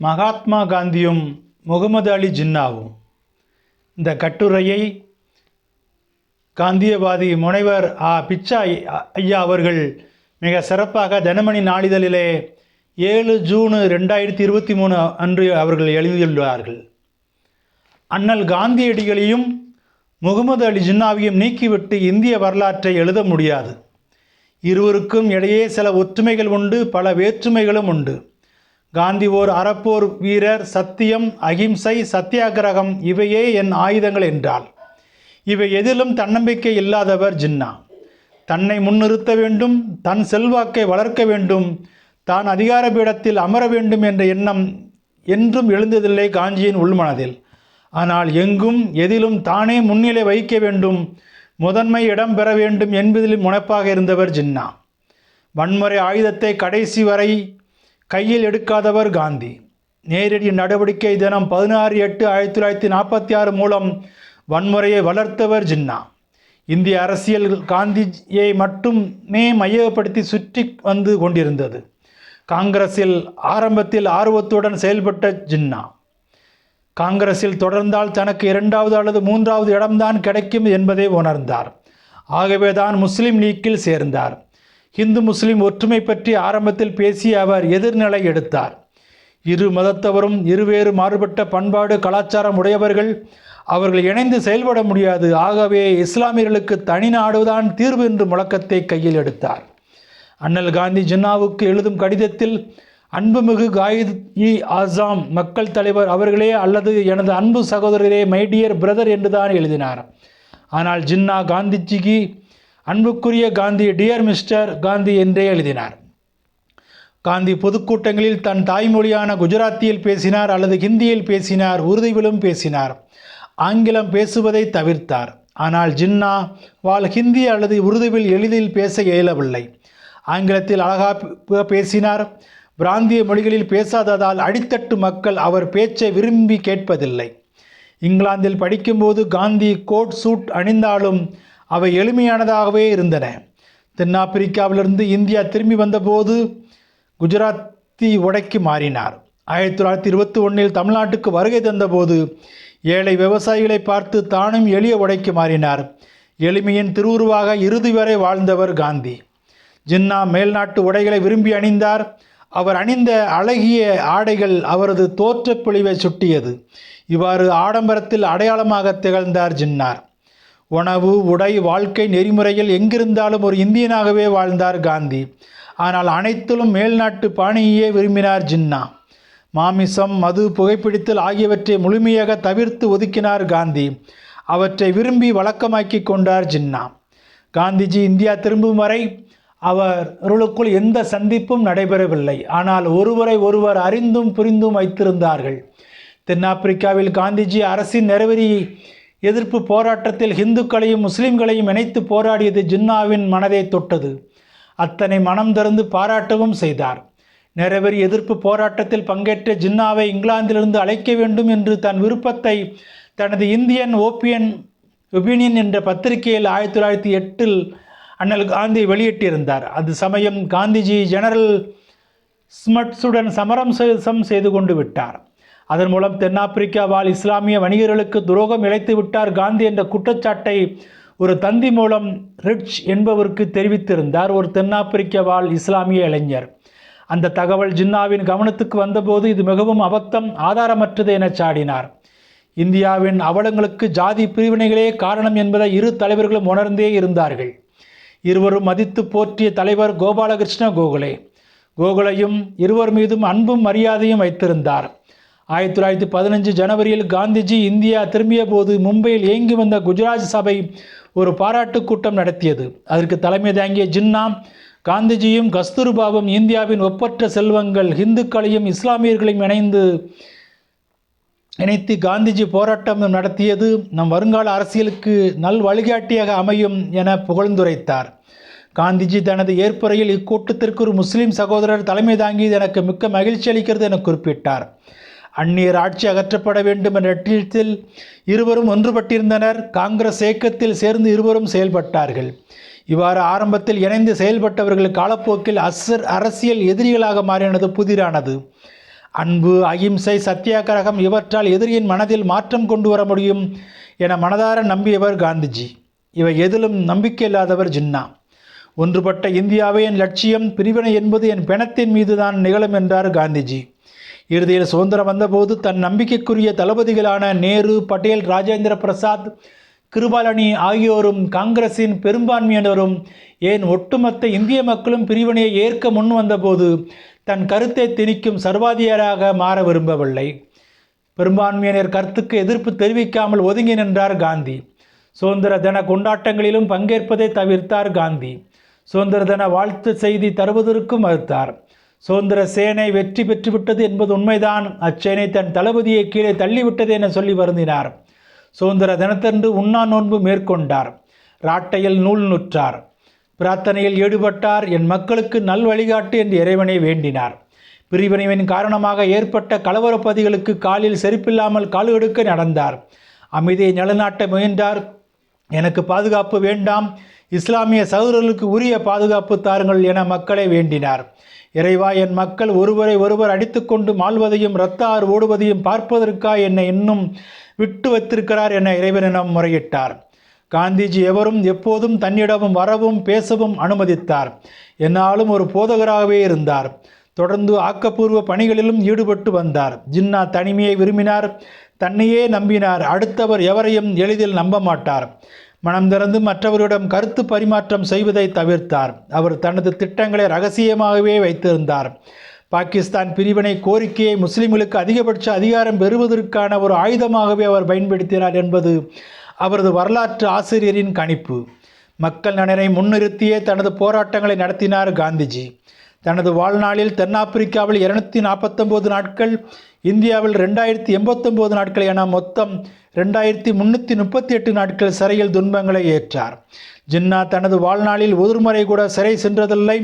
மகாத்மா காந்தியும் முகமது அலி ஜின்னாவும். இந்த கட்டுரையை காந்தியவாதி முனைவர் ஆ. பிச்சா ஐயா அவர்கள் மிக சிறப்பாக தினமணி நாளிதழிலே ஏழு ஜூனு ரெண்டாயிரத்தி இருபத்தி மூணு அன்று அவர்கள் எழுதியுள்ளார்கள். அண்ணல் காந்தியடிகளையும் முகமது அலி ஜின்னாவையும் நீக்கிவிட்டு இந்திய வரலாற்றை எழுத முடியாது. இருவருக்கும் இடையே சில ஒற்றுமைகள் உண்டு பல வேற்றுமைகளும் உண்டு. காந்தி ஓர் அறப்போர் வீரர் சத்தியம் அகிம்சை சத்தியாகிரகம் இவையே என் ஆயுதங்கள் என்றாள். இவை எதிலும் தன்னம்பிக்கை இல்லாதவர் ஜின்னா. தன்னை முன்னிறுத்த வேண்டும் தன் செல்வாக்கை வளர்க்க வேண்டும் தான் அதிகார பீடத்தில் அமர வேண்டும் என்ற எண்ணம் என்றும் எழுந்ததில்லை காஞ்சியின் உள்மனதில். ஆனால் எங்கும் எதிலும் தானே முன்னிலை வைக்க வேண்டும் முதன்மை இடம் பெற வேண்டும் என்பதில் முனைப்பாக இருந்தவர் ஜின்னா. வன்முறை ஆயுதத்தை கடைசி வரை கையில் எடுக்காதவர் காந்தி. நேரடி நடவடிக்கை தினம் பதினாறு எட்டு ஆயிரத்தி தொள்ளாயிரத்தி நாற்பத்தி ஆறு மூலம் வன்முறையை வளர்த்தவர் ஜின்னா. இந்திய அரசியல் காந்தியை மட்டுமே மையப்படுத்தி சுற்றி வந்து கொண்டிருந்தது. காங்கிரஸில் ஆரம்பத்தில் ஆர்வத்துடன் செயல்பட்ட ஜின்னா. காங்கிரஸில் தொடர்ந்தால் தனக்கு இரண்டாவது அல்லது மூன்றாவது இடம்தான் கிடைக்கும் என்பதை உணர்ந்தார். ஆகவே தான் முஸ்லீம் லீக்கில் சேர்ந்தார். இந்து முஸ்லிம் ஒற்றுமை பற்றி ஆரம்பத்தில் பேசிய அவர் எதிர்நிலை எடுத்தார். இரு மதத்தவரும் இருவேறு மாறுபட்ட பண்பாடு கலாச்சாரம் உடையவர்கள். அவர்கள் இணைந்து செயல்பட முடியாது. ஆகவே இஸ்லாமியர்களுக்கு தனி நாடுதான் தீர்வு என்று முழக்கத்தை கையில் எடுத்தார். அண்ணல் காந்தி ஜின்னாவுக்கு எழுதும் கடிதத்தில் அன்புமிகு காயித் இ ஆசாம் மக்கள் தலைவர் அவர்களே அல்லது எனது அன்பு சகோதரரே மைடியர் பிரதர் என்றுதான் எழுதினார். ஆனால் ஜின்னா காந்திஜிக்கு அன்புக்குரிய காந்தி டியர் மிஸ்டர் காந்தி என்றே எழுதினார். காந்தி பொதுக்கூட்டங்களில் தன் தாய்மொழியான குஜராத்தியில் பேசினார் அல்லது ஹிந்தியில் பேசினார் உருதுவிலும் பேசினார். ஆங்கிலம் பேசுவதை தவிர்த்தார். ஆனால் ஜின்னா வால் ஹிந்தி அல்லது உருதுவில் எளிதில் பேச இயலவில்லை. ஆங்கிலத்தில் அழகா பேசினார். பிராந்திய மொழிகளில் பேசாததால் அடித்தட்டு மக்கள் அவர் பேச்சை விரும்பி கேட்பதில்லை. இங்கிலாந்தில் படிக்கும்போது காந்தி கோட் சூட் அணிந்தாலும் அவை எளிமையானதாகவே இருந்தன. தென்னாப்பிரிக்காவிலிருந்து இந்தியா திரும்பி வந்தபோது குஜராத்தி உடைக்கு மாறினார். ஆயிரத்தி தொள்ளாயிரத்தி இருபத்தி ஒன்றில் தமிழ்நாட்டுக்கு வருகை தந்தபோது ஏழை விவசாயிகளை பார்த்து தானும் எளிய உடைக்கு மாறினார். எளிமையின் திருவுருவாக இறுதி வரை வாழ்ந்தவர் காந்தி. ஜின்னா மேல்நாட்டு உடைகளை விரும்பி அணிந்தார். அவர் அணிந்த அழகிய ஆடைகள் அவரது தோற்றப்பொழிவை சுட்டியது. இவ்வாறு ஆடம்பரத்தில் அடையாளமாக திகழ்ந்தார் ஜின்னார். உணவு உடை வாழ்க்கை நெறிமுறையில் எங்கிருந்தாலும் ஒரு இந்தியனாகவே வாழ்ந்தார் காந்தி. ஆனால் அனைத்திலும் மேல்நாட்டு பாணியையே விரும்பினார் ஜின்னா. மாமிசம் மது புகைப்பிடித்தல் ஆகியவற்றை முழுமையாக தவிர்த்து ஒதுக்கினார் காந்தி. அவற்றை விரும்பி வழக்கமாக்கி கொண்டார் ஜின்னா. காந்திஜி இந்தியா திரும்பும் வரை அவர்களுக்குள் எந்த சந்திப்பும் நடைபெறவில்லை. ஆனால் ஒருவரை ஒருவர் அறிந்தும் புரிந்தும் வைத்திருந்தார்கள். தென்னாப்பிரிக்காவில் காந்திஜி அரசின் நிறைவேறி எதிர்ப்பு போராட்டத்தில் இந்துக்களையும் முஸ்லிம்களையும் இணைத்து போராடியது ஜின்னாவின் மனதை தொட்டது. அத்தனை மனம் திறந்து பாராட்டவும் செய்தார். நிறைவேறி எதிர்ப்பு போராட்டத்தில் பங்கேற்ற ஜின்னாவை இங்கிலாந்திலிருந்து அழைக்க வேண்டும் என்று தன் விருப்பத்தை தனது இந்தியன் ஓப்பியன் ஒபீனியன் என்ற பத்திரிகையில் ஆயிரத்தி தொள்ளாயிரத்தி எட்டில் அண்ணல் காந்தி வெளியிட்டிருந்தார். அது சமயம் காந்திஜி ஜெனரல் ஸ்மட்ஸுடன் சமரசம் செய்து கொண்டு விட்டார். அதன் மூலம் தென்னாப்பிரிக்கா வாழ் இஸ்லாமிய வணிகர்களுக்கு துரோகம் இழைத்து விட்டார் காந்தி என்ற குற்றச்சாட்டை ஒரு தந்தி மூலம் ரிட்ச் என்பவருக்கு தெரிவித்திருந்தார் ஒரு தென்னாப்பிரிக்க வாழ் இஸ்லாமிய இளைஞர். அந்த தகவல் ஜின்னாவின் கவனத்துக்கு வந்தபோது இது மிகவும் அபத்தம் ஆதாரமற்றது என சாடினார். இந்தியாவின் அவலங்களுக்கு ஜாதி பிரிவினைகளே காரணம் என்பதை இரு தலைவர்களும் உணர்ந்தே இருந்தார்கள். இருவரும் மதித்து போற்றிய தலைவர் கோபாலகிருஷ்ண கோகலே. கோகுலையும் இருவர் மீதும் அன்பும் மரியாதையும் வைத்திருந்தார். ஆயிரத்தி தொள்ளாயிரத்தி பதினஞ்சு ஜனவரியில் காந்திஜி இந்தியா திரும்பிய போது மும்பையில் இயங்கி வந்த குஜராத் சபை ஒரு பாராட்டு கூட்டம் நடத்தியது. அதற்கு தலைமை தாங்கிய ஜின்னா காந்திஜியும் கஸ்தூர்பாவும் இந்தியாவின் ஒப்பற்ற செல்வங்கள் இந்துக்களையும் இஸ்லாமியர்களையும் இணைந்து இணைத்து காந்திஜி போராட்டம் நடத்தியது. நம் வருங்கால அரசியலுக்கு நல் வழிகாட்டியாக அமையும் என புகழ்ந்துரைத்தார். காந்திஜி தனது ஏற்புரையில் இக்கூட்டத்திற்கு ஒரு முஸ்லீம் சகோதரர் தலைமை தாங்கியது எனக்கு மிக்க மகிழ்ச்சி அளிக்கிறது என குறிப்பிட்டார். அந்நியர் ஆட்சி அகற்றப்பட வேண்டும் என்ற லட்சியத்தில் இருவரும் ஒன்றுபட்டிருந்தனர். காங்கிரஸ் இயக்கத்தில் சேர்ந்து இருவரும் செயல்பட்டார்கள். இவ்வாறு ஆரம்பத்தில் இணைந்து செயல்பட்டவர்கள் காலப்போக்கில் அசர் அரசியல் எதிரிகளாக மாறினது புதிரானது. அன்பு அகிம்சை சத்தியாகிரகம் இவற்றால் எதிரியின் மனதில் மாற்றம் கொண்டு வர முடியும் என மனதார நம்பியவர் காந்திஜி. இவை எதிலும் நம்பிக்கை இல்லாதவர் ஜின்னா. ஒன்றுபட்ட இந்தியாவே என் லட்சியம் பிரிவினை என்பது என் பிணத்தின் மீதுதான் நிகழும் என்றார் காந்திஜி. இறுதியில் சுதந்திரம் வந்தபோது தன் நம்பிக்கைக்குரிய தளபதிகளான நேரு பட்டேல் ராஜேந்திர பிரசாத் கிருபாலனி ஆகியோரும் காங்கிரஸின் பெரும்பான்மையினரும் ஏன் ஒட்டுமொத்த இந்திய மக்களும் பிரிவினையை ஏற்க முன் வந்தபோது தன் கருத்தை திணிக்கும் சர்வாதிகாராக மாற விரும்பவில்லை. பெரும்பான்மையினர் கருத்துக்கு எதிர்ப்பு தெரிவிக்காமல் ஒதுங்கி நின்றார் காந்தி. சுதந்திர தின கொண்டாட்டங்களிலும் பங்கேற்பதை தவிர்த்தார் காந்தி. சுதந்திர தின வாழ்த்து செய்தி தருவதற்கும் மறுத்தார். சுதந்திர சேனை வெற்றி பெற்றுவிட்டது என்பது உண்மைதான். அச்சேனை தன் தளபதியை கீழே தள்ளிவிட்டது என சொல்லி வருந்தினார். சுதந்திர தினத்தன்று உண்ணா நோன்பு மேற்கொண்டார். ராட்டையில் நூல் நுற்றார். பிரார்த்தனையில் ஈடுபட்டார். என் மக்களுக்கு நல் வழிகாட்டு என்று இறைவனை வேண்டினார். பிரிவினைவின் காரணமாக ஏற்பட்ட கலவரப்பதிகளுக்கு காலில் செருப்பில்லாமல் கால் எடுக்க நடந்தார். அமைதியை நிலைநாட்ட முயன்றார். எனக்கு பாதுகாப்பு வேண்டாம். இஸ்லாமிய சகோதரர்களுக்கு உரிய பாதுகாப்பு தாருங்கள் என மக்களை வேண்டினார். இறைவா என் மக்கள் ஒருவரை ஒருவர் அடித்துக்கொண்டு மாழ்வதையும் இரத்த ஆறு ஓடுவதையும் பார்ப்பதற்கா என்னை இன்னும் விட்டு வைத்திருக்கிறார் என இறைவனிடம் முறையிட்டார். காந்திஜி எவரும் எப்போதும் தன்னிடமும் வரவும் பேசவும் அனுமதித்தார். என்னாலும் ஒரு போதகராகவே இருந்தார். தொடர்ந்து ஆக்கப்பூர்வ பணிகளிலும் ஈடுபட்டு வந்தார். ஜின்னா தனிமையை விரும்பினார். தன்னையே நம்பினார். அடுத்தவர் எவரையும் எளிதில் நம்ப மாட்டார். மனம் திறந்து மற்றவரிடம் கருத்து பரிமாற்றம் செய்வதை தவிர்த்தார். அவர் தனது திட்டங்களை ரகசியமாகவே வைத்திருந்தார். பாகிஸ்தான் பிரிவினை கோரிக்கையை முஸ்லிம்களுக்கு அதிகபட்ச அதிகாரம் பெறுவதற்கான ஒரு ஆயுதமாகவே அவர் பயன்படுத்தினார் என்பது அவரது வரலாற்று ஆசிரியரின் கணிப்பு. மக்கள் நலனை முன்னிறுத்தியே தனது போராட்டங்களை நடத்தினார் காந்திஜி. தனது வாழ்நாளில் தென்னாப்பிரிக்காவில் இருநூத்தி நாற்பத்தொம்போது நாட்கள் இந்தியாவில் ரெண்டாயிரத்தி எண்பத்தொம்போது நாட்கள் என மொத்தம் ரெண்டாயிரத்தி முன்னூற்றி முப்பத்தி எட்டு நாட்கள் சிறையில் துன்பங்களை ஏற்றார். ஜின்னா தனது வாழ்நாளில் ஒருமுறை கூட சிறை சென்றதில்லை.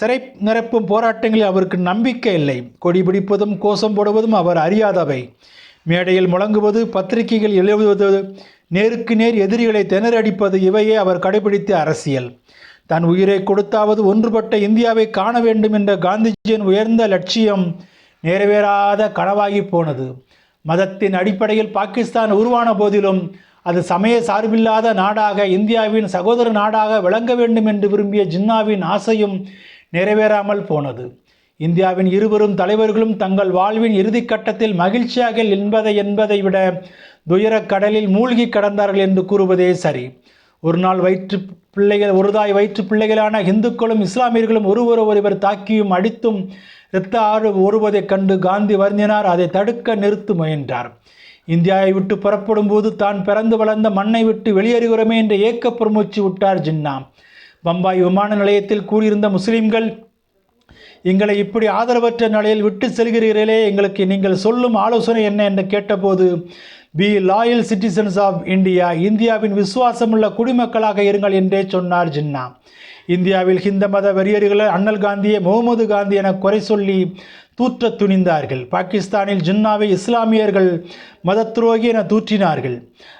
சிறை நிரப்பும் போராட்டங்களில் அவருக்கு நம்பிக்கை இல்லை. கொடி பிடிப்பதும் கோஷம் போடுவதும் அவர் அறியாதவை. மேடையில் முழங்குவது பத்திரிகைகள் எழுதுவது நேருக்கு நேர் எதிரிகளை திணறடிப்பது இவையே அவர் கடைபிடித்த அரசியல். தன் உயிரை கொடுத்தாவது ஒன்றுபட்ட இந்தியாவை காண வேண்டும் என்ற காந்திஜியின் உயர்ந்த லட்சியம் நிறைவேறாத கனவாகி போனது. மதத்தின் அடிப்படையில் பாகிஸ்தான் உருவான போதிலும் அது சமய சார்பில்லாத நாடாக இந்தியாவின் சகோதர நாடாக விளங்க வேண்டும் என்று விரும்பிய ஜின்னாவின் ஆசையும் நிறைவேறாமல் போனது. இந்தியாவின் இருவரும் தலைவர்களும் தங்கள் வாழ்வின் இறுதிக்கட்டத்தில் மகிழ்ச்சியாக என்பதை என்பதை விட துயரக் கடலில் மூழ்கி கடந்தார்கள் என்று கூறுவதே சரி. ஒரு நாள் வயிற்று பிள்ளைகள் ஒரு தாய் வயிற்று பிள்ளைகளான இந்துக்களும் இஸ்லாமியர்களும் ஒருவர் ஒருவர் தாக்கியும் அடித்தும் இரத்த ஆறு ஓடுவதைக் கண்டு காந்தி வருந்தினார். அதை தடுக்க நிறுத்து முயன்றார். இந்தியாவை விட்டு புறப்படும் போது தான் பிறந்து வளர்ந்த மண்ணை விட்டு வெளியேறுகிறோமே என்ற ஏக்க பெருமூச்சு விட்டார் ஜின்னா. பம்பாய் விமான நிலையத்தில் கூறியிருந்த முஸ்லிம்கள் எங்களை இப்படி ஆதரவற்ற நிலையில் விட்டு செல்கிறீர்களே எங்களுக்கு நீங்கள் சொல்லும் ஆலோசனை என்ன? என்று கேட்டபோது be loyal citizens of India இந்தியாவின் விசுவாசமுள்ள குடிமக்களாக இருங்கள் என்றே சொன்னார் ஜின்னா. இந்தியாவில் ஹிந்த மத வெறியர்களை அண்ணல் காந்தியை முகமது காந்தி என குறை சொல்லி தூற்றத் துணிந்தார்கள். பாகிஸ்தானில் ஜின்னாவை இஸ்லாமியர்கள் மத துரோகி என தூற்றினார்கள்.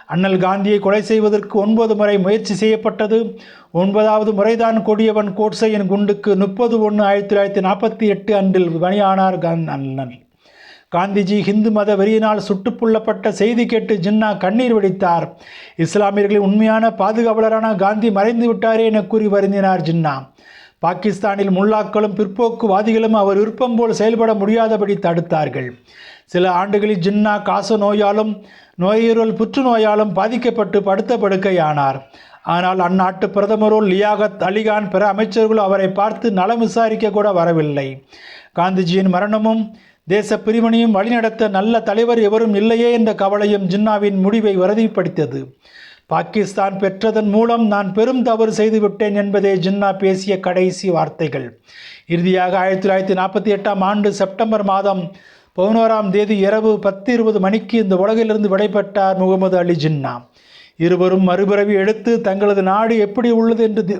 அண்ணல் காந்தியை கொலை செய்வதற்கு ஒன்பது முறை முயற்சி செய்யப்பட்டது. ஒன்பதாவது முறைதான் கொடியவன் கோட்சையின் குண்டுக்கு முப்பது ஒன்று ஆயிரத்தி தொள்ளாயிரத்தி நாற்பத்தி எட்டு அன்றில் பணியானார் கான் அண்ணன் காந்திஜி ஹிந்து மத வெறியினால் சுட்டுப்புள்ளப்பட்ட செய்தி கேட்டு ஜின்னா கண்ணீர் வெடித்தார். இஸ்லாமியர்களின் உண்மையான பாதுகாவலரான காந்தி மறைந்து விட்டாரே என கூறி வருந்தினார் ஜின்னா. பாகிஸ்தானில் முல்லாக்களும் பிற்போக்குவாதிகளும் அவர் விருப்பம் போல் செயல்பட முடியாதபடி தடுத்தார்கள். சில ஆண்டுகளில் ஜின்னா காச நோயாலும் நோயுறல் புற்றுநோயாலும் பாதிக்கப்பட்டு படுத்த படுக்கையானார் ஆனால் அந்நாட்டு பிரதமரோ லியாகத் அலிகான் பிற அமைச்சர்களோ அவரை பார்த்து நலம் விசாரிக்க கூட வரவில்லை. காந்திஜியின் மரணமும் தேச பிரிவினையும் வழிநடத்த நல்ல தலைவர் எவரும் இல்லையே என்ற கவலையும் ஜின்னாவின் முடிவை உறுதிப்படுத்தியது பாகிஸ்தான் பெற்றதன் மூலம் நான் பெரும் தவறு செய்துவிட்டேன் என்பதே ஜின்னா பேசிய கடைசி வார்த்தைகள். இறுதியாக ஆயிரத்தி தொள்ளாயிரத்தி நாற்பத்தி எட்டாம் ஆண்டு செப்டம்பர் மாதம் பதினோராம் தேதி இரவு பத்து இருபது மணிக்கு இந்த உலகிலிருந்து விடைபெற்றார் முகமது அலி ஜின்னா. இருவரும் மறுபிறவி எடுத்து தங்களது நாடு எப்படி உள்ளது என்று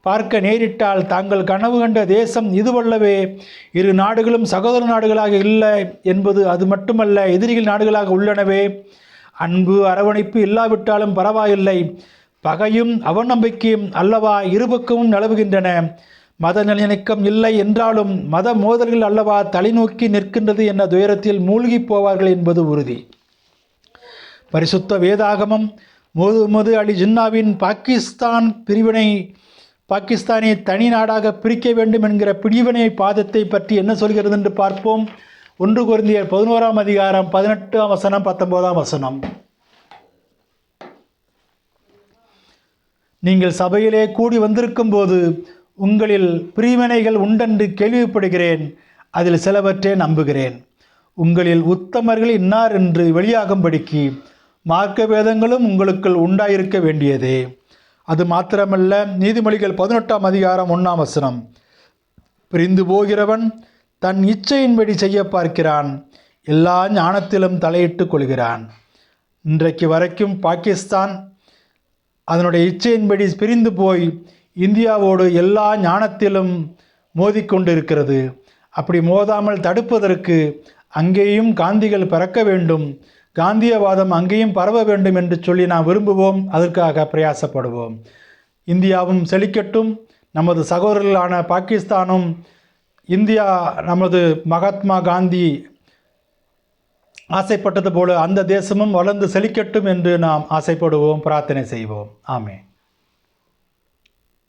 பார்க்க நேரிட்டால் தாங்கள் கனவு கண்ட தேசம் இதுவல்லவே. இரு நாடுகளும் சகோதர நாடுகளாக இல்லை என்பது அது மட்டுமல்ல எதிரிகள் நாடுகளாக உள்ளனவே. அன்பு அரவணைப்பு இல்லாவிட்டாலும் பரவாயில்லை. பகையும் அவநம்பிக்கையும் அல்லவா இருபக்கமும் நிலவுகின்றன. மத நல்லிணக்கம் இல்லை என்றாலும் மத மோதல்கள் அல்லவா தலைநோக்கி நிற்கின்றது என்ற துயரத்தில் மூழ்கிப் போவார்கள் என்பது உறுதி. பரிசுத்த வேதாகமம் முகமது அலி ஜின்னாவின் பாகிஸ்தான் பிரிவினை பாகிஸ்தானை தனி நாடாக பிரிக்க வேண்டும் என்கிற பிரிவினை பாதத்தை பற்றி என்ன சொல்கிறது என்று பார்ப்போம். ஒன்று குருந்தியர் பதினோராம் அதிகாரம் பதினெட்டாம் வசனம் பத்தொன்பதாம் வசனம். நீங்கள் சபையிலே கூடி வந்திருக்கும் போது உங்களில் பிரிவினைகள் உண்டென்று கேள்விப்படுகிறேன். அதில் சிலவற்றை நம்புகிறேன். உங்களில் உத்தமர்கள் இன்னார் என்று வெளியாகும்படிக்கு மார்க்க வேதங்களும் உங்களுக்குள் உண்டாயிருக்க வேண்டியதே. அது மாத்திரமல்ல நீதிமொழிகள் பதினெட்டாம் அதிகாரம் ஒன்றாம் வசனம். பிரிந்து போகிறவன் தன் இச்சையின்படி செய்ய பார்க்கிறான் எல்லா ஞானத்திலும் தலையிட்டு கொள்கிறான். இன்றைக்கு வரைக்கும் பாகிஸ்தான் அதனுடைய இச்சையின்படி பிரிந்து போய் இந்தியாவோடு எல்லா ஞானத்திலும் மோதிக்கொண்டிருக்கிறது. அப்படி மோதாமல் தடுப்பதற்கு அங்கேயும் காந்திகள் பிறக்க வேண்டும். காந்தியவாதம் அங்கேயும் பரவ வேண்டும் என்று சொல்லி நாம் விரும்புவோம். அதற்காக பிரயாசப்படுவோம். இந்தியாவும் செழிக்கட்டும். நமது சகோதரர்களான பாகிஸ்தானும் இந்தியா நமது மகாத்மா காந்தி ஆசைப்பட்டது போல அந்த தேசமும் வளர்ந்து செழிக்கட்டும் என்று நாம் ஆசைப்படுவோம் பிரார்த்தனை செய்வோம். ஆமே